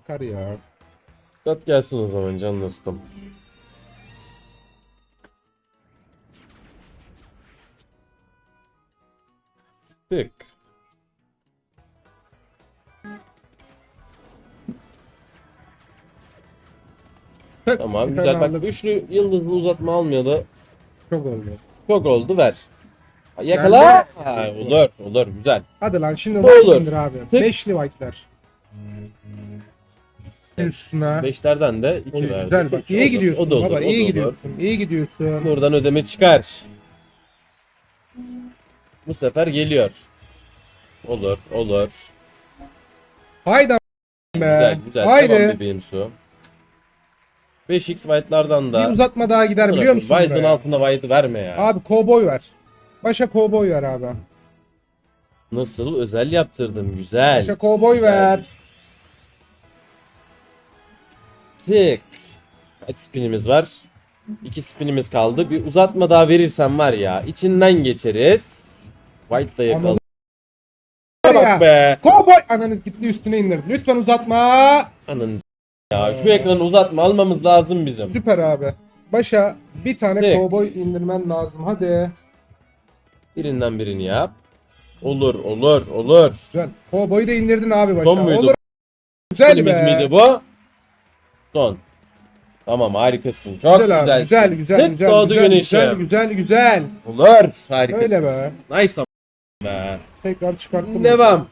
Akar ya. Tat gelsin o zaman can dostum. Tık. Tamam bir güzel tane bak aldık. üçlü yıldızlı uzatma almayalı Çok oldu. çok oldu ver. Yakala. Ha, olur olur güzel. Hadi lan şimdi Olur. white indir abi. Tık. Beşli white'lar. Üstüne. Beşlerden de iki verdi. güzel bak. İyi gidiyorsun o da olur, baba. iyi gidiyorsun. İyi gidiyorsun. Buradan ödeme çıkar. Bu sefer geliyor. Olur olur. Haydi be. Güzel güzel. Haydi. Devam bebeğim su. 5x white'lardan da. Bir uzatma daha gider biliyor musun? White'ın altında white'ı verme ya. Abi kovboy ver. Başa kovboy ver abi. Nasıl özel yaptırdım güzel. Başa kovboy Güzel. ver. Tık. Kaç spinimiz var? İki spinimiz kaldı. Bir uzatma daha verirsen var ya içinden geçeriz. White da yakalım. Bak be. Kovboy ananız gitti üstüne indir. Lütfen uzatma. Ananı s- ya şu ekranı uzatma almamız lazım bizim. Süper abi. Başa bir tane Tek. kovboy indirmen lazım. Hadi. Birinden birini yap. Olur olur olur. Güzel. Kovboyu da indirdin abi başa. Son muydu? Olur. Güzel be. miydi bu? Son. Tamam harikasın. Çok Güzel abi. güzelsin. Güzel güzel Tık güzel doğdu güzel, güneşim. güzel güzel güzel. Olur. Harikasın. Öyle be. Nice am- be. Tekrar çıkarttım. Devam.